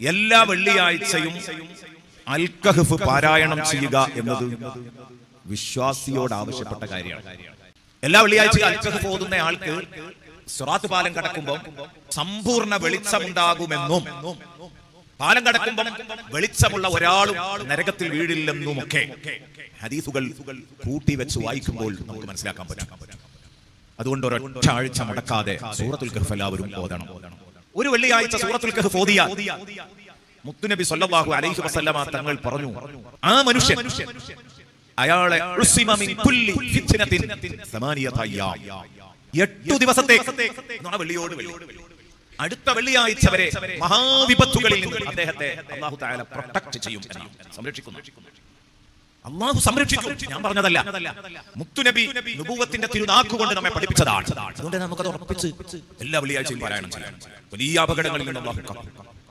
എല്ലാ വെള്ളിയാഴ്ചയും അൽക്കഹഫ് പാരായണം ചെയ്യുക എന്നത് വിശ്വാസിയോട് ആവശ്യപ്പെട്ട കാര്യമാണ്. എല്ലാ വെള്ളിയാഴ്ചയും അൽക്കഹഫ് ഓതുന്ന ആൾക്ക് സുറാത്ത് പാലം കടക്കുമ്പോൾ സമ്പൂർണ വെളിച്ചമുണ്ടാകുമെന്നും പാലം കടക്കുമ്പോൾ വെളിച്ചമുള്ള ഒരാളും നരകത്തിൽ വീഴില്ലെന്നും വീഴില്ലെന്നുമൊക്കെ ഹദീസുകൾ കൂട്ടിവെച്ച് വായിക്കുമ്പോൾ നമുക്ക് മനസ്സിലാക്കാൻ പറ്റും. അതുകൊണ്ട് ഒരൊറ്റ ആഴ്ച മുടക്കാതെ സൂറത്തുൽ ഗഫ് എല്ലാവരും ഓതണം. ഒരു വെള്ളിയാഴ്ച സൂറത്തുൽ കഹ്ഫ് ഓതിയാൽ മുത്തുനബി സല്ലല്ലാഹു അലൈഹി വസല്ലമ തങ്ങൾ പറഞ്ഞു ആ മനുഷ്യൻ അയാളെ. എട്ടു ദിവസത്തേക്ക് വെള്ളിയോട് വെള്ളി. അടുത്ത വെള്ളിയാഴ്ച വരെ മഹാവിപത്തുകളിൽ നിന്ന് അദ്ദേഹത്തെ അല്ലാഹു തആല പ്രൊട്ടക്ട് ചെയ്യും സംരക്ഷിക്കുന്നു അള്ളാഹു സംരക്ഷിക്കും. ഞാൻ പറഞ്ഞതല്ല. മുത്തുനബി നുബൂവത്തിന്റെ തിരുനാക്കുകൊണ്ട് നമ്മെ പഠിപ്പിച്ചതാണ്. അതുകൊണ്ട് നമുക്കത് ഉറപ്പിച്ച് എല്ലാ വെള്ളിയാഴ്ചയും പാരായണം ചെയ്യാം. വലിയ അപകടങ്ങളിൽ നിന്ന് അള്ളാഹു കാക്കും.